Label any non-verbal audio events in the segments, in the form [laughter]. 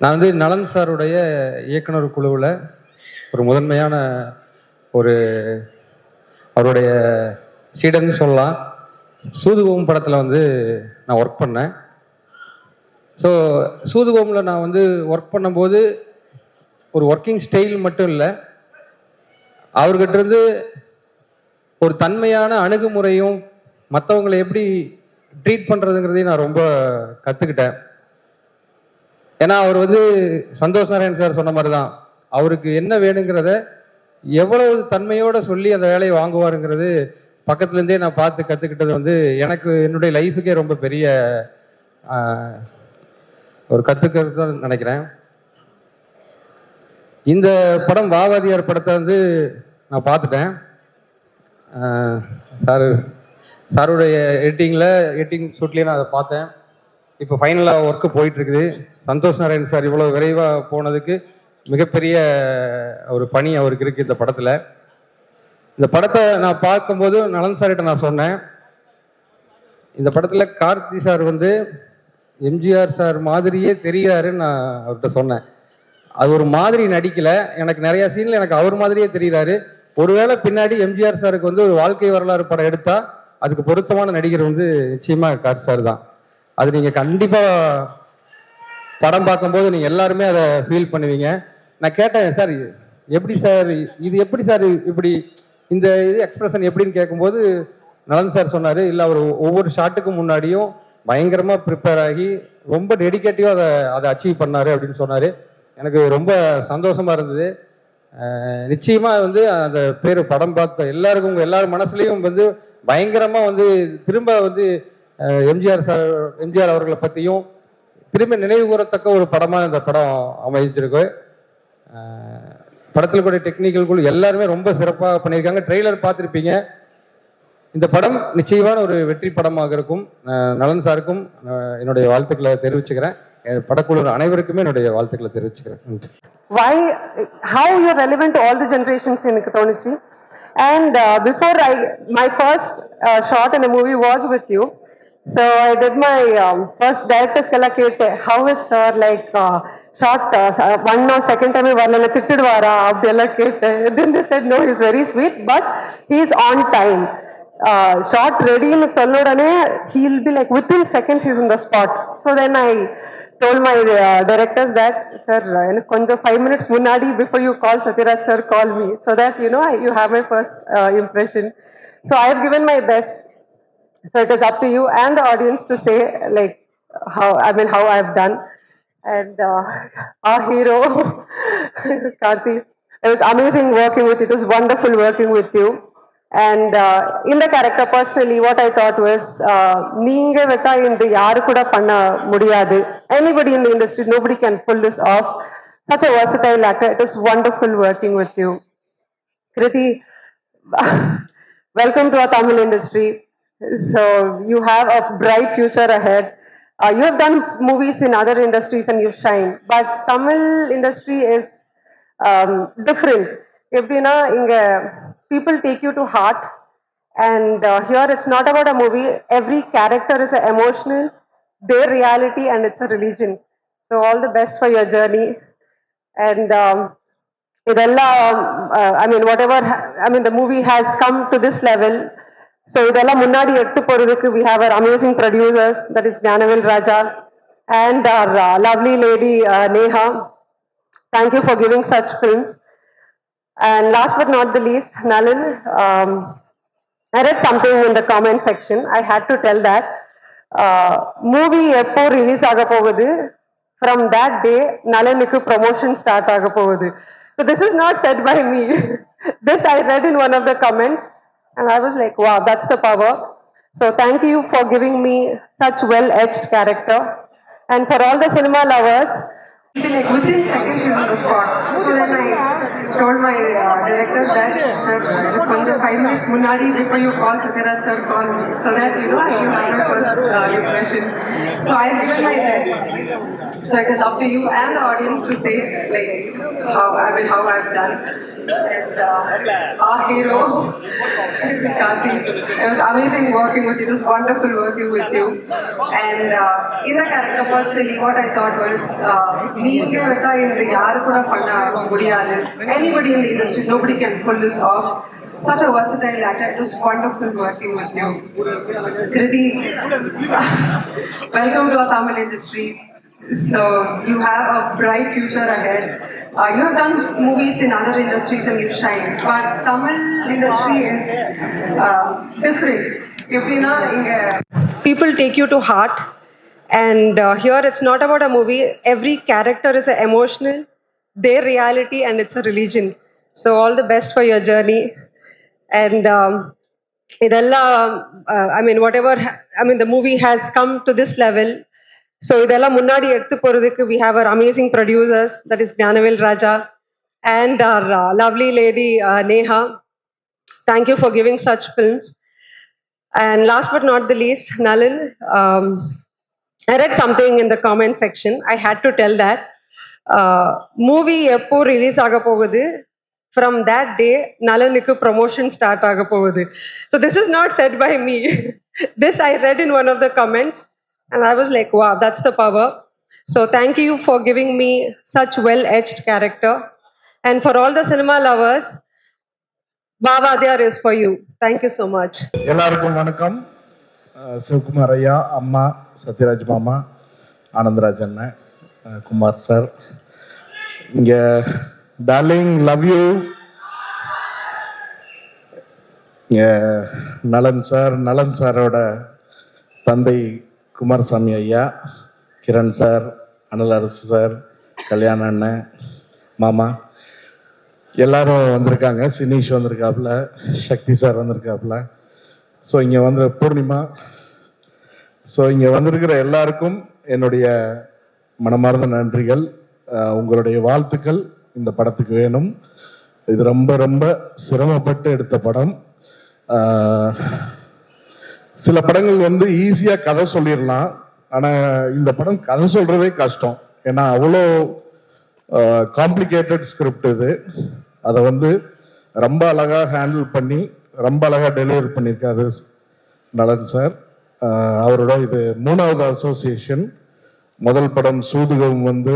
நான் வந்து நலன் சாருடைய இயக்குனர் குழுவில் ஒரு முதன்மையான ஒரு அவருடைய சீடன் சொல்லலாம். சூதுகோம் படத்தில் வந்து நான் ஒர்க் பண்ணேன். ஸோ சூதுகோமில் நான் வந்து ஒர்க் பண்ணும்போது ஒரு ஒர்க்கிங் ஸ்டைல் மட்டும் இல்லை. அவர்கிட்ட இருந்து ஒரு தன்மையான அணுகுமுறையும் மற்றவங்களை எப்படி ட்ரீட் பண்ணுறதுங்கிறதையும் நான் ரொம்ப கற்றுக்கிட்டேன் ஏன்னா அவர் வந்து சந்தோஷ் நாராயண் சார் சொன்ன மாதிரி தான் அவருக்கு என்ன வேணுங்கிறத எவ்வளவு தன்மையோட சொல்லி அந்த வேலையை வாங்குவாருங்கிறது பக்கத்துலேருந்தே நான் பார்த்து கற்றுக்கிட்டது வந்து எனக்கு என்னுடைய லைஃபுக்கே ரொம்ப பெரிய ஒரு கற்றுக்கிறது தான் நினைக்கிறேன். இந்த படம் வாவாதியார் படத்தை வந்து நான் பார்த்துட்டேன். சார் சாருடைய எடிட்டிங்கில் எடிட்டிங் ஷூட்லேயே நான் அதை பார்த்தேன். இப்போ ஃபைனலாக ஒர்க்கு போயிட்டுருக்குது. சந்தோஷ் நாராயண் சார் இவ்வளோ விரைவாக போனதுக்கு மிகப்பெரிய ஒரு பணி அவருக்கு இருக்குது இந்த படத்தில். இந்த படத்தை நான் பார்க்கும்போது நலன் சார்கிட்ட நான் சொன்னேன். இந்த படத்தில் கார்த்தி சார் வந்து எம்ஜிஆர் சார் மாதிரியே தெரிகிறாருன்னு நான் அவர்கிட்ட சொன்னேன். அது ஒரு மாதிரி நடிக்கலை. எனக்கு நிறையா சீனில் எனக்கு அவர் மாதிரியே தெரிகிறாரு. ஒருவேளை பின்னாடி எம்ஜிஆர் சாருக்கு வந்து ஒரு வாழ்க்கை வரலாறு படம் எடுத்தால் அதுக்கு பொருத்தமான நடிகர் வந்து நிச்சயமாக கார்த்தி சார் தான். அது நீங்க கண்டிப்பா படம் பார்க்கும்போது நீங்க எல்லாருமே அதை ஃபீல் பண்ணுவீங்க. நான் கேட்டேன் சார் எப்படி சார் இது எப்படி சார் இப்படி இந்த இது எக்ஸ்பிரஷன் எப்படின்னு கேட்கும்போது நலன் சார் சொன்னாரு. இல்ல அவர் ஒவ்வொரு ஷாட்டுக்கு முன்னாடியும் பயங்கரமா ப்ரிப்பேர் ஆகி ரொம்ப டெடிகேட்டிவா அதை அதை அச்சீவ் பண்ணாரு அப்படின்னு சொன்னாரு. எனக்கு ரொம்ப சந்தோஷமா இருந்தது. நிச்சயமாக நிச்சயமா வந்து அந்த பேர் படம் பார்த்த எல்லாருக்கும் உங்க எல்லார் மனசுலயும் வந்து பயங்கரமா வந்து திரும்ப வந்து எம்ஜிஆர் சார் எம்ஜிஆர் அவர்களை பற்றியும் திரும்ப நினைவு கூறத்தக்க ஒரு படமாக இந்த படம் அமைஞ்சிருக்கு. படத்தில் கூட டெக்னிக்கல் குழு எல்லாருமே ரொம்ப சிறப்பாக பண்ணியிருக்காங்க. ட்ரெய்லர் பார்த்துருப்பீங்க. இந்த படம் நிச்சயமான ஒரு வெற்றி படமாக இருக்கும். நலன் சாருக்கும் என்னுடைய வாழ்த்துக்களை தெரிவிச்சுக்கிறேன். படக்குழு அனைவருக்குமே என்னுடைய வாழ்த்துக்களை தெரிவிச்சுக்கிறேன். நன்றி. Why how you're relevant to all the generations in and And uh, before I, my first uh, shot in a movie was with you. So I did my um, first director's kalakate. How is sir like uh, shot uh, one or second time varlala tittidvara abdella kete. Then they said no, he's very sweet, but he's on time. Uh, shot ready in Salodane, he'll be like within seconds he's in the spot. So then I told my uh, directors that, sir, எனக்கு கொஞ்சம் five minutes முன்னாடி before you call Satyaraj sir, call me so that you know I, you have my first uh, impression. So I have given my best. So it is up to you and the audience to say like how I mean how I've done. And uh, our hero, [laughs] Karthi, it was amazing working with you. It was wonderful working with you. And uh, in the character, personally, what I thought was, uh, நீங்க விட்டா இந்த யாரு கூட பண்ண முடியாது. Anybody in the industry, nobody can pull this off. Such a versatile actor. It was wonderful working with you. Kriti, [laughs] welcome to our Tamil industry. So you have a bright future ahead. Uh, you have done movies in other industries and you've shined, but Tamil industry is um, different. எப்படின்னா இங்க people take you to heart and uh, here it's not about a movie. Every character is a emotional, their reality and it's a religion. So all the best for your journey. And um, இதெல்லாம் I mean what ever I mean the movie has come to this level so இதெல்லாம் முன்னாடி எடுத்து போறதுக்கு we have our amazing producers that is Gnanavel Raja and our lovely lady Neha thank you for giving such films and last but not the least Nalan I read something in the comment section. I had to tell that. Uh, movie எப்போ release ஆக போகுது from that day நலனுக்கு promotion start ஆக போகுது so this is not said by me [laughs] this I read in one of the comments and I was like wow that's the power. So thank you for giving me such well etched character. And for all the cinema lovers like within seconds he's on the spot. So then I told my uh, directors that, sir, கொஞ்சம் five minutes முன்னாடி before you call Satyaraj sir, call me. So that, you know, I give my first uh, impression. So I've given my best. So it is up to you and the audience to say, like, how, I mean, how I've done. And uh, our hero, [laughs] Karthi. It was amazing working with you. It was wonderful working with you. And uh, in the character, personally, what I thought was, uh, நீங்க விட்டா இந்த யாரு கூட பண்ண முடியாது. Anybody in the industry, nobody can pull this off. Such a versatile actor. It was wonderful working with you. Kriti, welcome to our Tamil industry. So you have a bright future ahead. Uh, you have done movies in other industries and you shine, but Tamil industry is um, different. எப்படின்னா இங்க people take you to heart, and uh, here it's not about a movie. Every character is a emotional, their reality, and it's a religion. So all the best for your journey, and. Um, இதெல்லாம் I mean what ever I mean the movie has come to this level so இதெல்லாம் முன்னாடி எடுத்து போகிறதுக்கு we have our amazing producers that is Gnanavel Raja and our lovely lady Neha thank you for giving such films and last but not the least Nalan I read something in the comment section. I had to tell that. Movie எப்போ release ஆக போகுது? From that டே நலனுக்கு promotion start ஆக போகுது. So this is not set by me this I read in one of the comments and I was like wow that's the power so thank you for giving me such well etched character and for all the cinema lovers பாவாதியார் is for you thank you so much எல்லாருக்கும் வணக்கம். அஹ் சிவகுமார் ஐயா அம்மா சத்யராஜ் மாமா ஆனந்தராஜ் அண்ணன் Kumar sir இங்கே darling love you இங்கே Nalan sir நலன் சாரோட தந்தை குமாரசாமி ஐயா கிரண் சார் அனல் அரசு சார் கல்யாண அண்ணன் மாமா எல்லாரும் வந்திருக்காங்க சினீஷ் வந்திருக்காப்புல சக்தி சார் வந்திருக்காப்புல ஸோ இங்கே வந்து பூர்ணிமா ஸோ இங்கே வந்திருக்கிற எல்லாருக்கும் என்னுடைய மனமார்ந்த நன்றிகள். உங்களுடைய வாழ்த்துக்கள். இந்த படத்துக்கு வேணும். இது ரொம்ப ரொம்ப சிரமப்பட்டு எடுத்த படம். சில படங்கள் வந்து ஈஸியாக கதை சொல்லிடலாம். ஆனால் இந்த படம் கதை சொல்கிறதே கஷ்டம். ஏன்னா அவ்வளோ காம்ப்ளிகேட்டட் ஸ்கிரிப்ட் இது. அதை வந்து ரொம்ப அழகாக ஹேண்டில் பண்ணி ரொம்ப அழகாக டெலிவரி பண்ணியிருக்காரு நலன் சார். அவரோட இது மூணாவது அசோசியேஷன் முதல் படம் சூதுகம் வந்து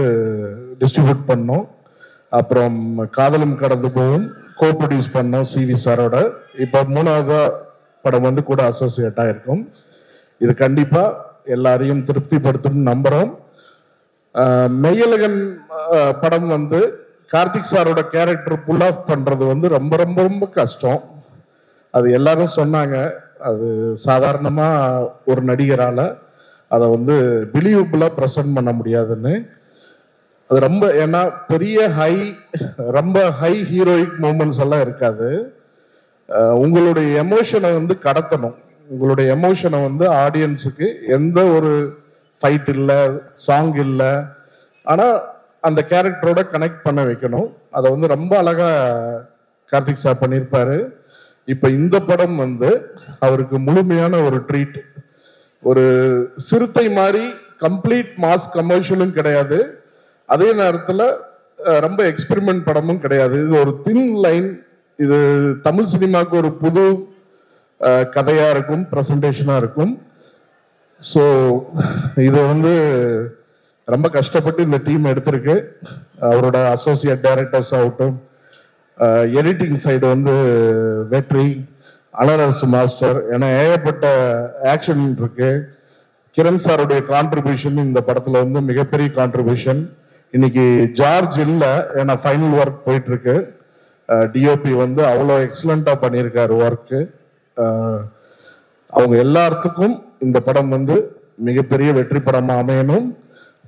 டிஸ்ட்ரிபியூட் பண்ணோம். அப்புறம் காதலும் கடந்து போகும். கோ ப்ரொடியூஸ் பண்ணோம் சிவி சாரோட. இப்போ மூணாவது படம் வந்து கூட அசோசியேட் இருக்கும் இது கண்டிப்பாக எல்லாரையும் திருப்திப்படுத்தும் நம்புகிறோம் மெய்யலகன் மெய்யழகன் படம் வந்து கார்த்திக் சாரோட கேரக்டர் புல் ஆஃப் பண்ணுறது வந்து ரொம்ப ரொம்ப ரொம்ப கஷ்டம். அது எல்லாரும் சொன்னாங்க. அது சாதாரணமாக ஒரு நடிகரால் அதை வந்து பிலீவபிளா ப்ரெசென்ட் பண்ண முடியாதுன்னு. அது ரொம்ப ஏன்னா பெரிய ஹை ரொம்ப ஹை ஹீரோயிக் மூமெண்ட்ஸ் எல்லாம் இருக்காது. உங்களுடைய எமோஷனை வந்து கடத்தணும். உங்களுடைய எமோஷனை வந்து ஆடியன்ஸுக்கு எந்த ஒரு ஃபைட் இல்லை சாங் இல்லை. ஆனால் அந்த கேரக்டரோட கனெக்ட் பண்ண வைக்கணும். அதை வந்து ரொம்ப அழகாக கார்த்திக் சார் பண்ணியிருப்பாரு இப்போ இந்த படம் வந்து அவருக்கு முழுமையான ஒரு ட்ரீட் ஒரு சிறுத்தை மாதிரி கம்ப்ளீட் மாஸ் கமர்ஷியலும் கிடையாது. அதே நேரத்தில் ரொம்ப எக்ஸ்பெரிமெண்ட் படமும் கிடையாது. இது ஒரு தின் லைன் இது தமிழ் சினிமாவுக்கு ஒரு புது கதையாக கதையா இருக்கும் ப்ரெசன்டேஷனா இருக்கும். ஸோ இதை வந்து ரொம்ப கஷ்டப்பட்டு இந்த டீம் எடுத்திருக்கு. அவரோட அசோசியேட் டைரக்டர்ஸ் ஆகட்டும் எடிட்டிங் சைடு வந்து வெற்றி அனரசு மாஸ்டர் ஏன்னா ஏகப்பட்ட ஆக்ஷன் இருக்கு. கிரண் சாருடைய கான்ட்ரிபியூஷன் இந்த படத்துல வந்து மிகப்பெரிய கான்ட்ரிபியூஷன் இன்னைக்கு ஜார்ஜ் இல்லை ஏன்னா ஃபைனல் ஒர்க் போயிட்டு இருக்கு டிஓபி வந்து அவ்வளோ எக்ஸலண்டா பண்ணியிருக்காரு ஒர்க்கு அவங்க எல்லாத்துக்கும் இந்த படம் வந்து மிகப்பெரிய வெற்றி படமாக அமையணும்.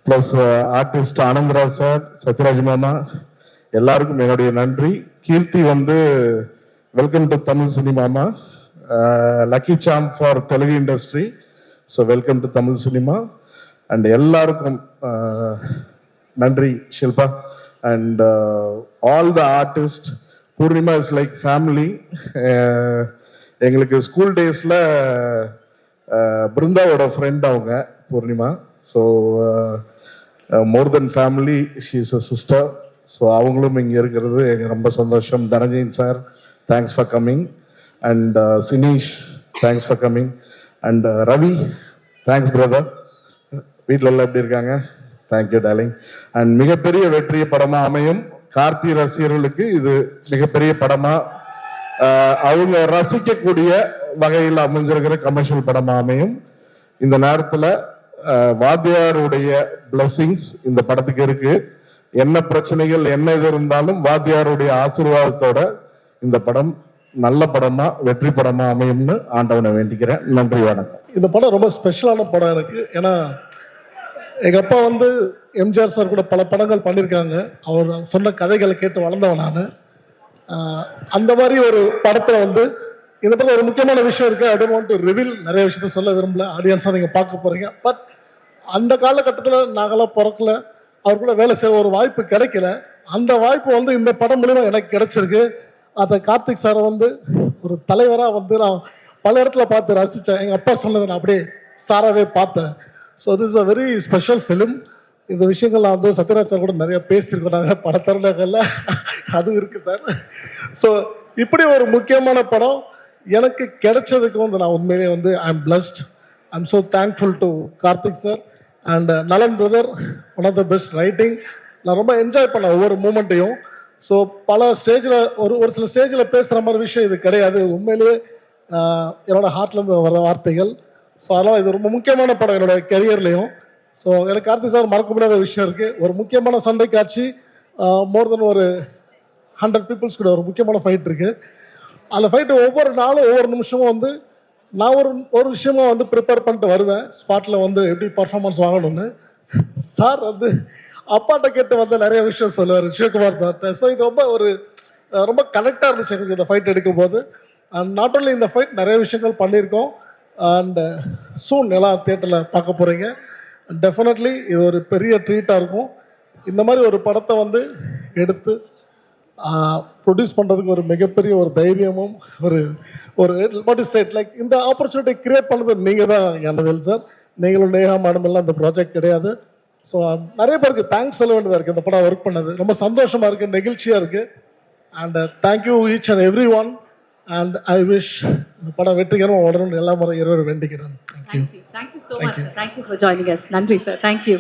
Plus artist Anandraj sir Sathyaraj மாமா எல்லாருக்கும் என்னுடைய நன்றி. கீர்த்தி வந்து welcome to Tamil சினிமாமா lucky charm for Telugu industry so welcome to Tamil cinema. And எல்லாருக்கும் நன்றி Shilpa. And all the artist Poornima is like family எங்களுக்கு ஸ்கூல் டேஸில் பிருந்தாவோட ஃப்ரெண்ட் அவங்க Poornima. So more then family she is a sister so அவங்களும் இங்கே இருக்கிறது. எனக்கு ரொம்ப சந்தோஷம். Dhananjayan sir thanks for coming and Sineesh thanks for coming and Ravi thanks brother வீட்டில் எல்லாம் எப்படி இருக்காங்க? தேங்க்யூ டார்லிங் அண்ட் மிகப்பெரிய வெற்றிய படமாக அமையும் கார்த்தி ரசிகர்களுக்கு இது மிகப்பெரிய படமாக அவங்க ரசிக்கக்கூடிய வகையில் அமைஞ்சிருக்கிற கமர்ஷியல் படமாக அமையும். இந்த நேரத்தில் வாத்தியாருடைய பிளஸ்ஸிங்ஸ் இந்த படத்துக்கு இருக்குது என்ன பிரச்சனைகள் என்ன இது இருந்தாலும் வாத்தியாருடைய ஆசீர்வாதத்தோட இந்த படம் நல்ல படமா வெற்றி படமா அமையும்னு ஆண்டவனை வேண்டிக்கிறேன். நன்றி வணக்கம். இந்த படம் ரொம்ப ஸ்பெஷலான படம் எனக்கு. ஏன்னா எங்கள் அப்பா வந்து எம்ஜிஆர் சார் கூட பல படங்கள் பண்ணியிருக்காங்க அவர் சொன்ன கதைகளை கேட்டு வளர்ந்தவன் நான். அந்த மாதிரி ஒரு படத்தில் வந்து இந்த படத்தில் ஒரு முக்கியமான விஷயம் இருக்கு. I don't want to reveal நிறைய விஷயத்த சொல்ல விரும்பல. ஆடியன்ஸாக நீங்கள் பார்க்க போகிறீங்க பட் அந்த காலகட்டத்தில் நாங்களாம் பிறக்கல. அவர் கூட வேலை செய்ய ஒரு வாய்ப்பு கிடைக்கல. அந்த வாய்ப்பு வந்து இந்த படம் மூலிமா எனக்கு கிடைச்சிருக்கு. அதை கார்த்திக் சாரை வந்து ஒரு தலைவராக வந்து நான் பல இடத்துல பார்த்து ரசித்தேன் எங்கள் அப்பா சொன்னதை நான் அப்படியே சாராவே பார்த்தேன். So this a very special film இந்த விஷயங்கள் நான் வந்து சத்யராஜ் சார் கூட நிறைய பேசியிருக்கோம். நாங்கள் பல தருணங்களில் அதுவும் இருக்குது சார். ஸோ இப்படி ஒரு முக்கியமான படம் எனக்கு கிடைச்சதுக்கு வந்து நான் உண்மையிலேயே வந்து I am blessed I am so thankful to Karthik sir and Nalan brother one of the best writing நான் ரொம்ப என்ஜாய் பண்ணேன் ஒவ்வொரு மூமெண்ட்டையும் ஸோ பல ஸ்டேஜில் ஒரு ஒரு சில ஸ்டேஜில் பேசுகிற மாதிரி விஷயம் இது கிடையாது. உண்மையிலேயே என்னோடய என்னோட ஹார்ட்லேருந்து வர வார்த்தைகள். ஸோ அதனால் இது ரொம்ப முக்கியமான படம் என்னோட கெரியர்லேயும் ஸோ எனக்கு கார்த்தி சார் மறக்க முடியாத விஷயம் இருக்குது ஒரு முக்கியமான சண்டை காட்சி மோர் தென் ஒரு ஹண்ட்ரட் பீப்புள்ஸ் கூட ஒரு முக்கியமான ஃபைட் இருக்குது அந்த ஃபைட்டு ஒவ்வொரு நாளும் ஒவ்வொரு நிமிஷமும் வந்து நான் ஒரு ஒரு விஷயமா வந்து ப்ரிப்பேர் பண்ணிட்டு வருவேன். ஸ்பாட்டில் வந்து எப்படி பர்ஃபார்மன்ஸ் வாங்கணும்னு. சார் வந்து அப்பாட்ட கேட்டு வந்து நிறைய விஷயம் சொல்லுவார் சிவகுமார் சார்கிட்ட ஸோ இது ரொம்ப ஒரு ரொம்ப கனெக்டாக இருந்துச்சு எங்களுக்கு இந்த ஃபைட் எடுக்கும் போது அண்ட் நாட் ஓன்லி இந்த ஃபைட் நிறைய விஷயங்கள் பண்ணியிருக்கோம். அண்ட் சூன் uh, எல்லாம் தேட்டரில் பார்க்க போகிறீங்க டெஃபினெட்லி இது ஒரு பெரிய ட்ரீட்டாக இருக்கும். இந்த மாதிரி ஒரு படத்தை வந்து எடுத்து ப்ரொடியூஸ் பண்ணுறதுக்கு ஒரு மிகப்பெரிய ஒரு தைரியமும் ஒரு ஒரு வாட் இஸ் செட் லைக் இந்த ஆப்பர்ச்சுனிட்டி கிரியேட் பண்ணது நீங்கள் தான் ஞானவேல் சார் நீங்களும் நேஹா மேடம் எல்லாம் இந்த ப்ராஜெக்ட் கிடையாது. ஸோ நிறைய பேருக்கு தேங்க்ஸ் சொல்ல வேண்டியதாக இருக்குது இந்த படம் ஒர்க் பண்ணது. ரொம்ப சந்தோஷமாக இருக்குது நெகிழ்ச்சியாக இருக்குது and thank you each and every one and I wish இந்த படம் வெற்றிகரமாக உடனே எல்லா முறை இருவர் வேண்டிக்கிறேன். Thank you Thank you. Thank you so much. Sir. Thank you for